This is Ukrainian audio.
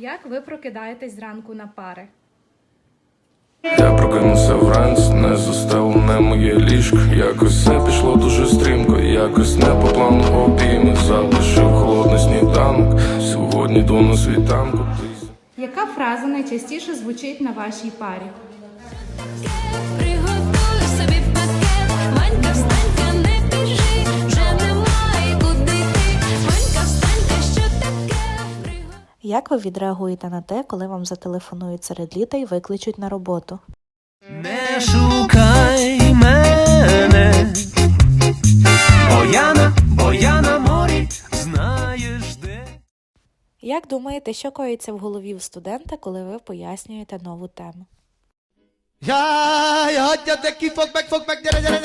Як ви прокидаєтесь зранку на пари? Я прокинувся вранці, не застелене моє ліжко. Якось все пішло дуже стрімко, якось не по плану обійми залишив холодний сніданок. Сьогодні йду на світанку. Яка фраза найчастіше звучить на вашій парі? Як ви відреагуєте на те, коли вам зателефонують серед літа і викличуть на роботу? Не шукай мене, бо я на, бо я на морі, знаєш де. Як думаєте, що коїться в голові у студента, коли ви пояснюєте нову тему? Ja, ja, ja, dekkie, fuck back, fuck back, jere, jere,